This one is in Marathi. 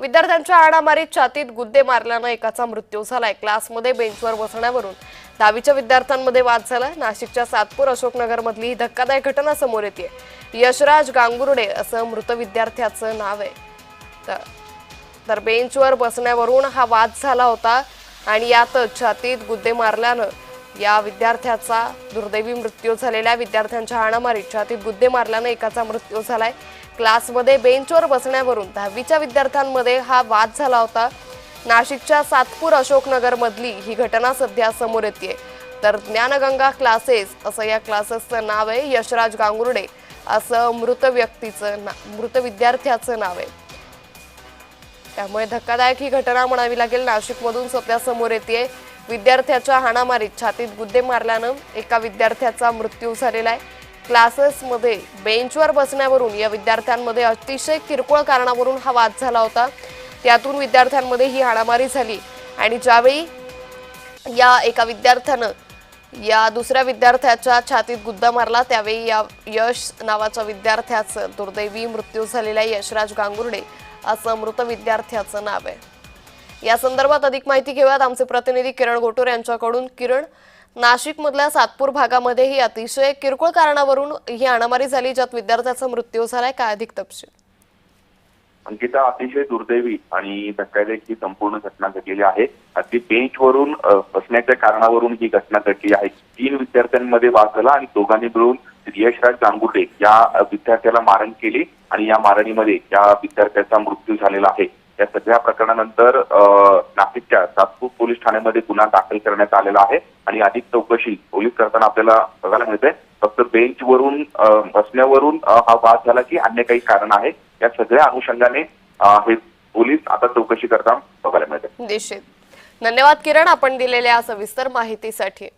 विद्यार्थ्यांच्या आडामारीत छातीत गुद्दे मारल्यानं एकाचा मृत्यू झालाय. क्लासमध्ये बेंचवर बसण्यावरून दहावीच्या विद्यार्थ्यांमध्ये वाद झाला. नाशिकच्या सातपूर अशोकनगरमधली ही धक्कादायक घटना समोर येते. यशराज गांगुर्डे असं मृत विद्यार्थ्याचं नाव आहे. तर तर बेंचवर बसण्यावरून हा वाद झाला होता आणि यातच छातीत गुद्दे मारल्यानं या विद्यार्थ्याचा दुर्दैवी मृत्यू झालेल्या विद्यार्थ्यांच्या हाणामारीत छातीत गुद्दे मारल्यानं एकाचा मृत्यू झालाय. क्लासमध्ये बेंचवर बसण्यावरून दहावीच्या विद्यार्थ्यांमध्ये हा वाद झाला होता. नाशिकच्या सातपूर अशोकनगरमधली ही घटना सध्या समोर येते तर ज्ञानगंगा क्लासेस असं या क्लासेसचं नाव आहे. यशराज गांगुर्डे असं मृत व्यक्तीचं ना मृत विद्यार्थ्याचं नाव आहे. त्यामुळे धक्कादायक ही घटना म्हणावी लागेल. नाशिकमधून सध्या समोर येते विद्यार्थ्याच्या हाणामारीत छातीत गुद्दे मारल्यानं एका विद्यार्थ्याचा मृत्यू झालेला आहे. क्लासेसमध्ये बेंचवर बसण्यावरून या विद्यार्थ्यांमध्ये अतिशय किरकोळ कारणावरून हा वाद झाला होता. त्यातून विद्यार्थ्यांमध्ये ही हाणामारी झाली आणि ज्यावेळी या एका विद्यार्थ्यानं या दुसऱ्या विद्यार्थ्याच्या छातीत गुद्दा मारला त्यावेळी या यश नावाच्या विद्यार्थ्याचं दुर्दैवी मृत्यू झालेला आहे. यशराज गांगुर्डे असं मृत विद्यार्थ्याचं नाव आहे. या संदर्भात अधिक माहिती घेऊयात. आमचे प्रतिनिधी किरण गोटोर यांच्याकडून. किरण नाशिक मधल्या सातपूर भागामध्ये ही अतिशय किरकोळ कारणावरून ही हाणामारी झाली ज्यात विद्यार्थ्याचा मृत्यू झालाय. काय अधिक तपशील? अंकिता अतिशय दुर्दैवी आणि धक्कादायक ही संपूर्ण घटना घडलेली आहे. अगदी बेंचवरून बसण्याच्या कारणावरून ही घटना घडली आहे. तीन विद्यार्थ्यांमध्ये वाद झाला आणि दोघांनी मिळून यशराज गांगुर्डे या विद्यार्थ्याला मारण केली आणि या मारणीमध्ये या विद्यार्थ्याचा मृत्यू झालेला आहे. या सगळ्या प्रकरणानंतर नाशिकच्या सातपूर पोलीस ठाण्यामध्ये गुन्हा दाखल करण्यात आलेला आहे आणि अधिक चौकशी पोलीस करताना आपल्याला बघायला मिळते फक्त बेंचवरून बसण्यावरून हा वाद झाला की अन्य काही कारण आहे. या सगळ्या अनुषंगाने हे पोलीस आता चौकशी करताना बघायला मिळते निश्चित. धन्यवाद किरण आपण दिलेल्या सविस्तर माहितीसाठी.